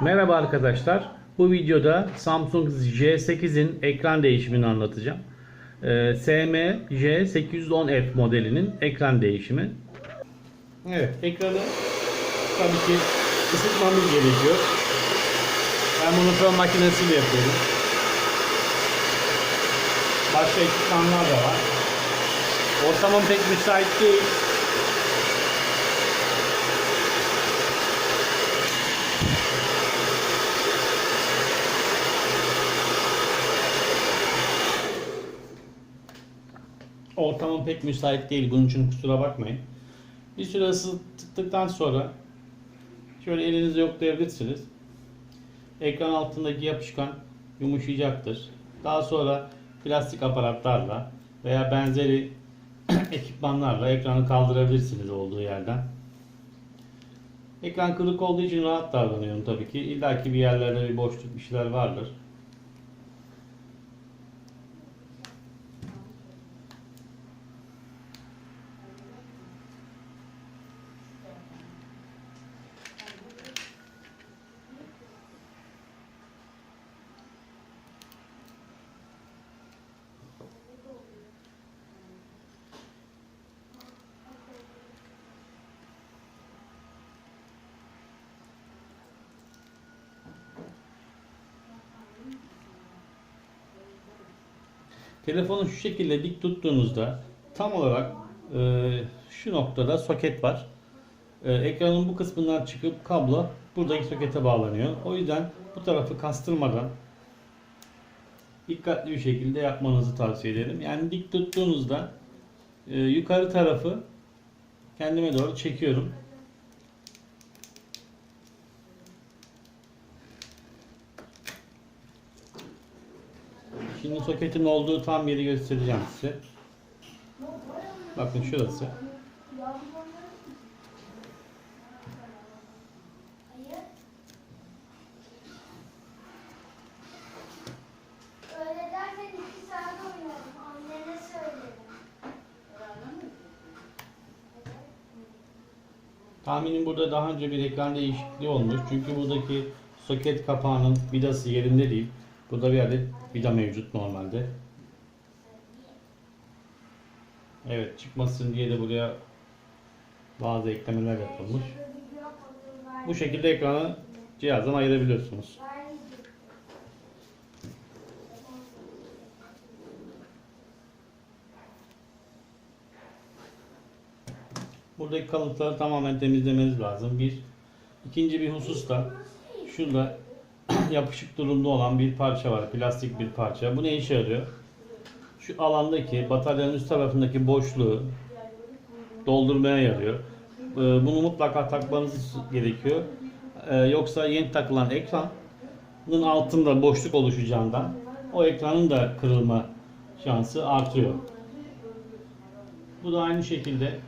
Merhaba arkadaşlar. Bu videoda Samsung J8'in ekran değişimini anlatacağım. Ee, SM J810F modelinin ekran değişimi. Evet, ekranı tabii ki ısıtmamız gerekiyor. Ben bunu fön makinesiyle yapıyorum. Başka ekipmanlar da var. Ortamım pek müsait değil. Ortamım pek müsait değil. Bunun için kusura bakmayın. Bir süre ısıttıktan sonra şöyle elinizle yoklayabilirsiniz. Ekran altındaki yapışkan yumuşayacaktır. Daha sonra plastik aparatlarla veya benzeri ekipmanlarla ekranı kaldırabilirsiniz olduğu yerden. Ekran kırık olduğu için rahat davranıyorum tabii ki. İlla ki bir yerlerde bir boşluk bir şeyler vardır. Telefonu şu şekilde dik tuttuğunuzda tam olarak e, şu noktada soket var. E, ekranın bu kısmından çıkıp kablo buradaki sokete bağlanıyor. O yüzden bu tarafı kastırmadan dikkatli bir şekilde yapmanızı tavsiye ederim. Yani dik tuttuğunuzda e, yukarı tarafı kendime doğru çekiyorum. Şimdi soketin olduğu tam yeri göstereceğim size. Bakın şurası. Tahminim burada daha önce bir ekran değişikliği olmuş. Çünkü buradaki soket kapağının vidası yerinde değil. Burada bir adet vida mevcut normalde. Evet çıkmasın diye de buraya bazı eklemeler yapılmış. Bu şekilde ekranı cihazdan ayırabiliyorsunuz. Buradaki kalıntıları tamamen temizlemeniz lazım. Bir. ikinci bir husus da şurada yapışık durumda olan bir parça var. Plastik bir parça. Bu ne işe yarıyor? Şu alandaki bataryanın üst tarafındaki boşluğu doldurmaya yarıyor. Ee, Bunu mutlaka takmanız gerekiyor. Ee, Yoksa yeni takılan ekranın altında boşluk oluşacağından o ekranın da kırılma şansı artıyor. Bu da aynı şekilde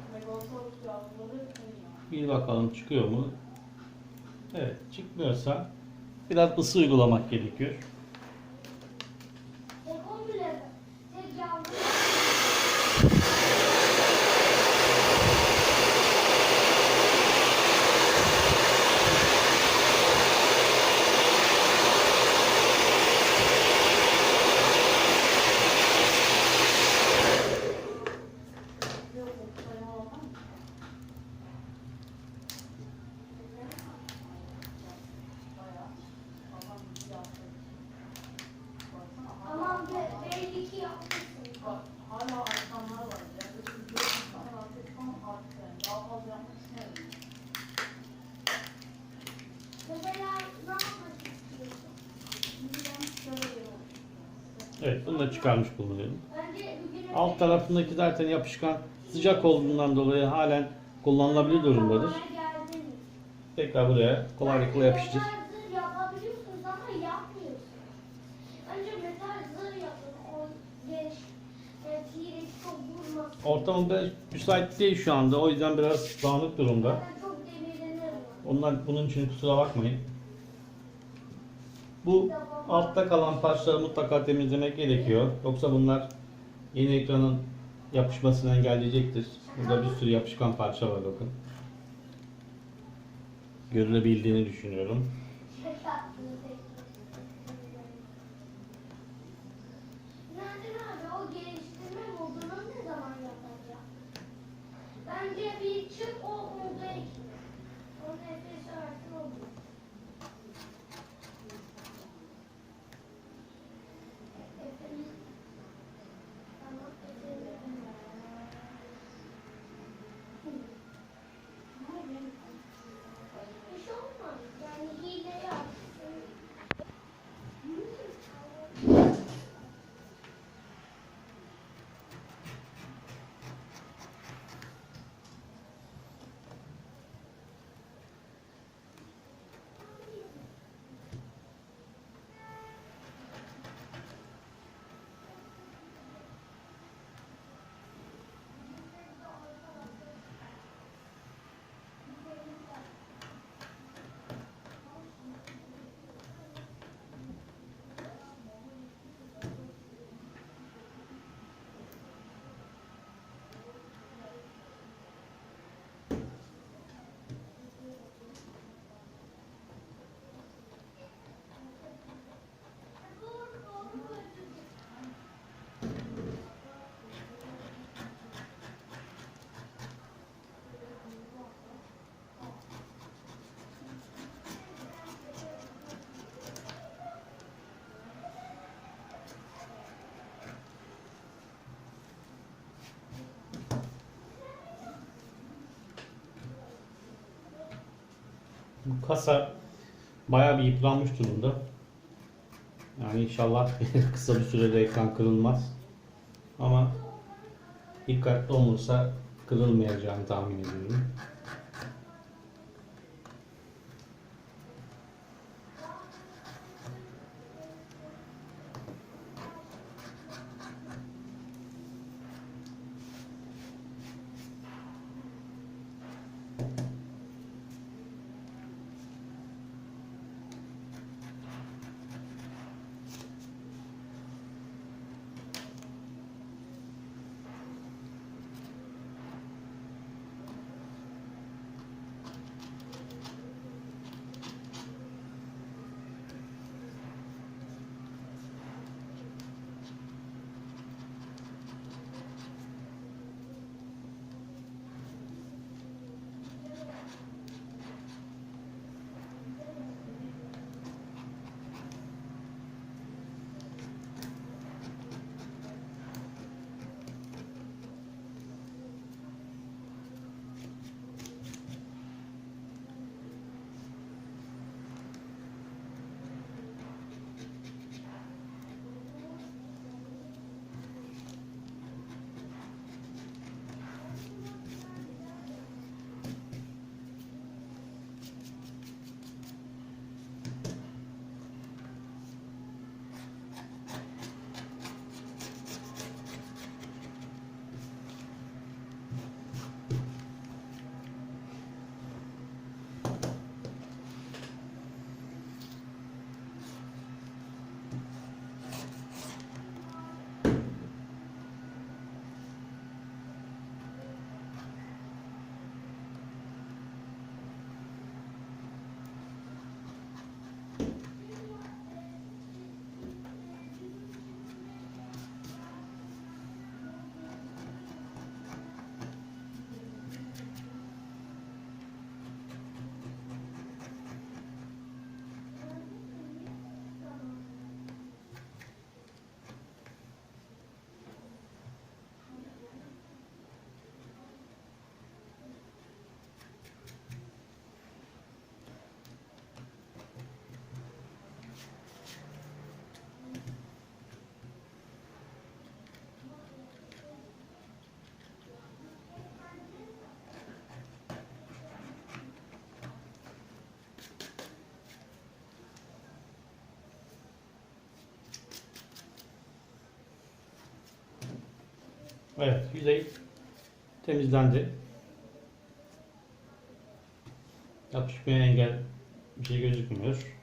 bir bakalım çıkıyor mu? Evet çıkmıyorsa biraz ısı uygulamak gerekiyor. Evet bunu da çıkarmış bulunuyorum. Alt tarafındaki zaten yapışkan sıcak olduğundan dolayı halen kullanılabilir durumdadır. Tekrar buraya kolaylıkla yapıştır. Metal zırh yapabiliyorsunuz ama yapmıyorsunuz. Önce metal zırh yapın. O geç. T-Rex çok vurmasın. Ortamım da müsait değil şu anda. O yüzden biraz dağınık durumda. Onlar bunun için kusura bakmayın. Bu altta kalan parçaları mutlaka temizlemek gerekiyor. Yoksa bunlar yeni ekranın yapışmasını engelleyecektir. Burada bir sürü yapışkan parça var bakın. Görülebildiğini düşünüyorum. Bu kasa bayağı bir yıpranmış durumda. Yani inşallah kısa bir sürede ekran kırılmaz. Ama dikkatli olursa kırılmayacağını tahmin ediyorum. Evet, yüzey temizlendi. Yapışmaya engel bir şey gözükmüyor.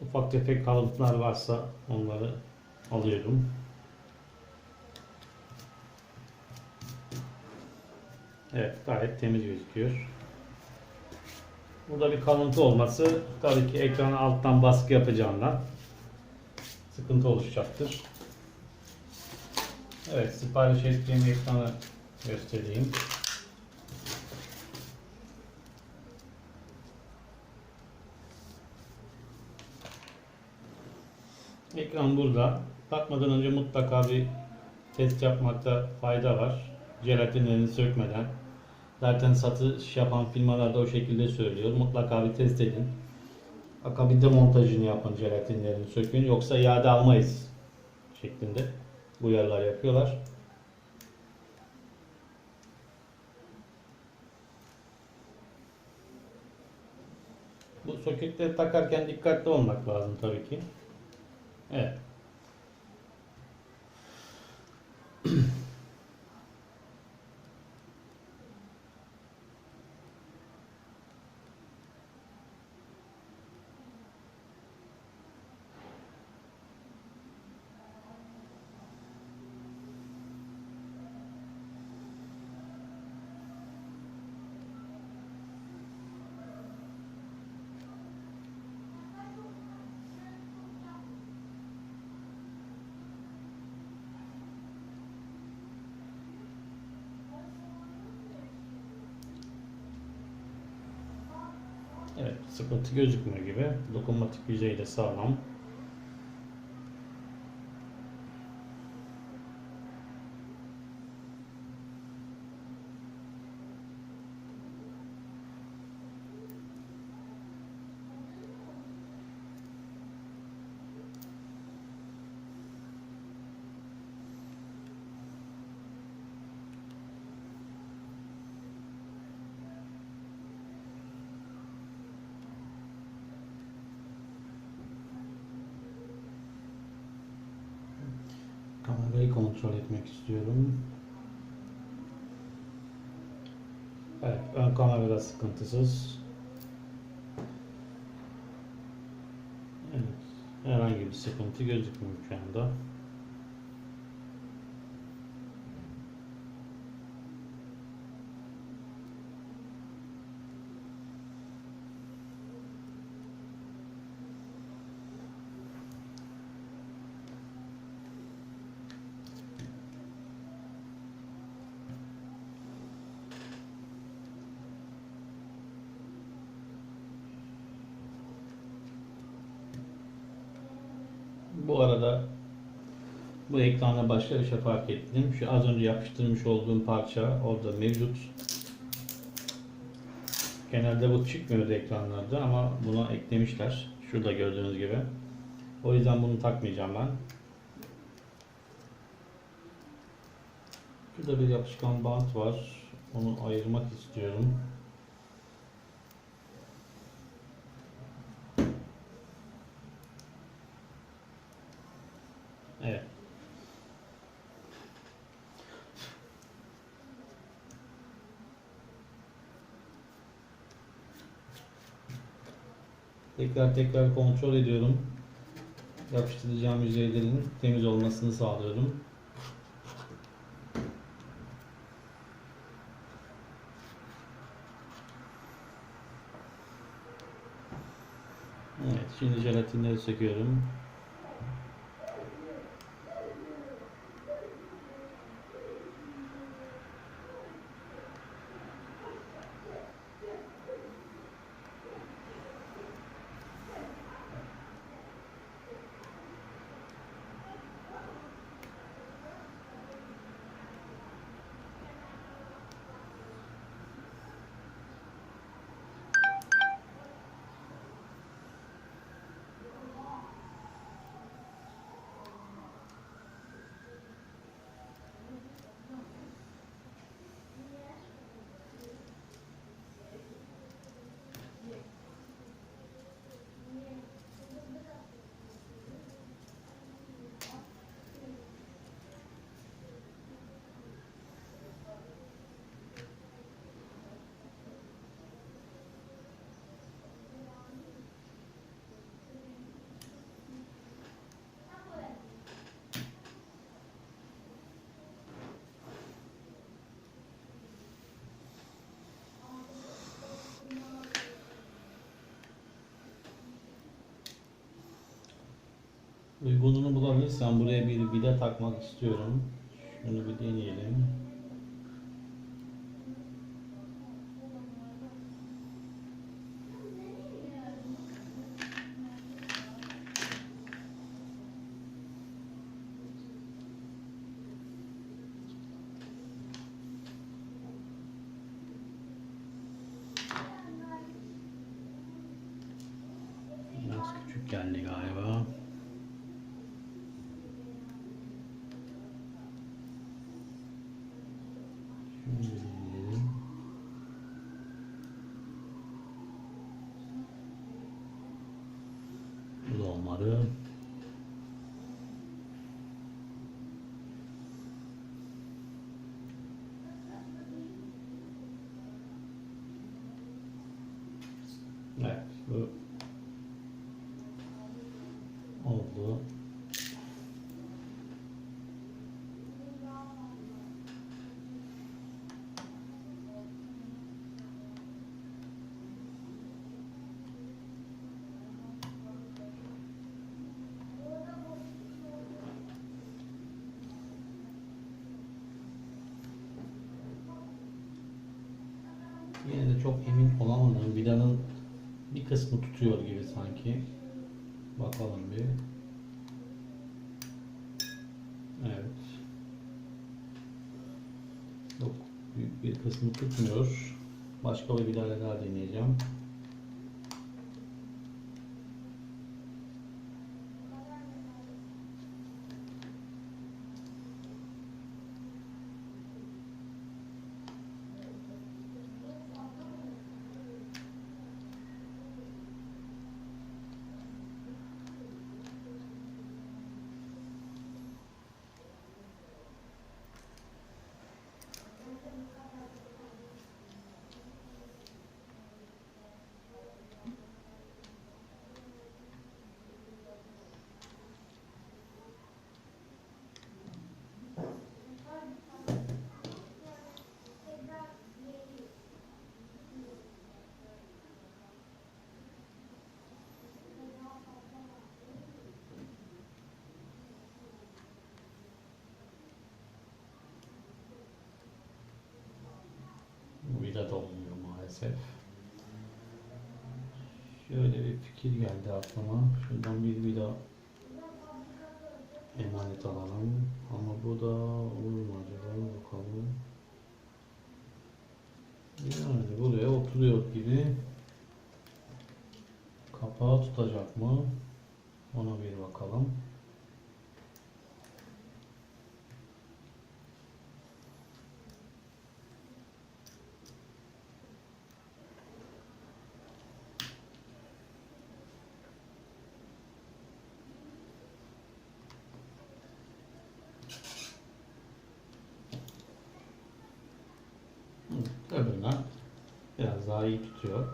Ufak tefek kalıntılar varsa onları alıyorum. Evet, gayet temiz gözüküyor. Burada bir kalıntı olması tabii ki ekrana alttan baskı yapacağından sıkıntı oluşacaktır. Evet, sipariş ettiğim ekranı göstereyim. Ekran burada. Takmadan önce mutlaka bir test yapmakta fayda var. Jelatinlerini sökmeden. Zaten satış yapan firmalar o şekilde söylüyor. Mutlaka bir test edin. Akabinde montajını yapın jelatinlerini sökün. Yoksa iade almayız şeklinde uyarılar yapıyorlar. Bu soketleri takarken dikkatli olmak lazım tabii ki. Evet. Evet, sıkıntı gözükmüyor gibi. Dokunmatik yüzey de sağlam. Kontrol etmek istiyorum. Evet, ön kamerada sıkıntısız. Evet, herhangi bir sıkıntı gözükmüyor şu anda. Bu arada bu ekranda başka bir şey fark ettim. Şu az önce yapıştırmış olduğum parça orada mevcut. Genelde bu çıkmıyordu ekranlarda ama buna eklemişler. Şurada gördüğünüz gibi. O yüzden bunu takmayacağım ben. Şurada bir yapışkan bant var. Onu ayırmak istiyorum. Evet. Tekrar tekrar kontrol ediyorum. Yapıştıracağım yüzeylerin temiz olmasını sağlıyorum. Evet, şimdi jelatinleri söküyorum. Uygununu bulabilirsem buraya bir vida takmak istiyorum. Şunu bir deneyelim. Biraz küçük geldi galiba. Şunu deneyelim. Bu da olmadı. Evet, bu oldu. Yine de çok emin olamadım. Vidanın bir kısmı tutuyor gibi sanki. Bakalım bir. Evet. Yok. Büyük bir kısmı tutmuyor. Başka bir vidayla daha deneyeceğim. Vida da olmuyor maalesef. Şöyle bir fikir geldi aklıma. Şuradan bir vida emanet alalım. Ama bu da olur mu acaba? Bakalım. Yani buraya oturuyor gibi. Kapağı tutacak mı? Ona bir bakalım. Öbüründen biraz daha iyi tutuyor.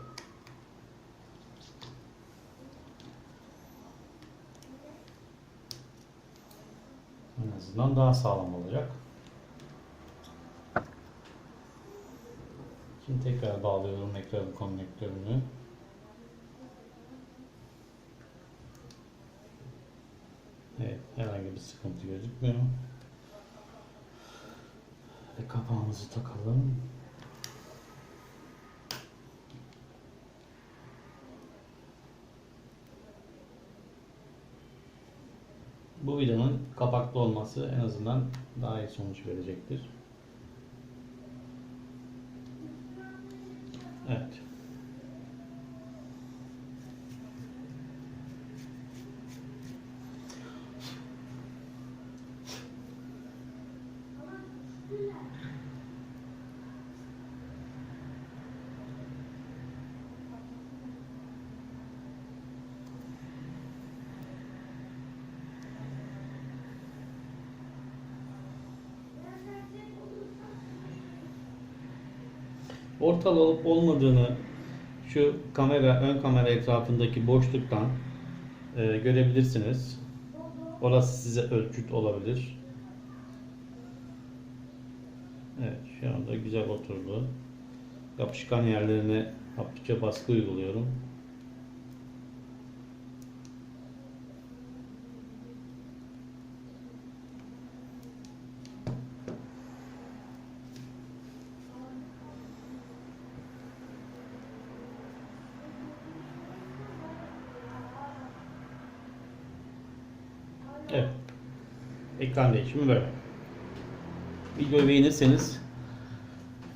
En azından daha sağlam olacak. Şimdi tekrar bağlıyorum ekran konnektörünü. Evet, herhangi bir sıkıntı gözükmüyor. Ve kapağımızı takalım. Bu vidanın kapaklı olması en azından daha iyi sonuç verecektir. Evet. Ortalı olup olmadığını şu kamera, ön kamera etrafındaki boşluktan e, görebilirsiniz. Orası size ölçüt olabilir. Evet, şu anda güzel oturdu. Yapışkan yerlerine hafifçe baskı uyguluyorum. Evet. Ekran değişimi böyle. Videoyu beğenirseniz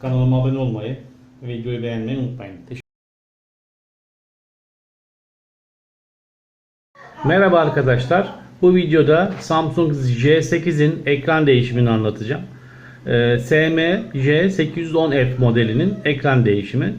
kanalıma abone olmayı ve videoyu beğenmeyi unutmayın. Teşekkür Merhaba arkadaşlar. Bu videoda Samsung J8'in ekran değişimini anlatacağım. Ee, SM J810F modelinin ekran değişimi.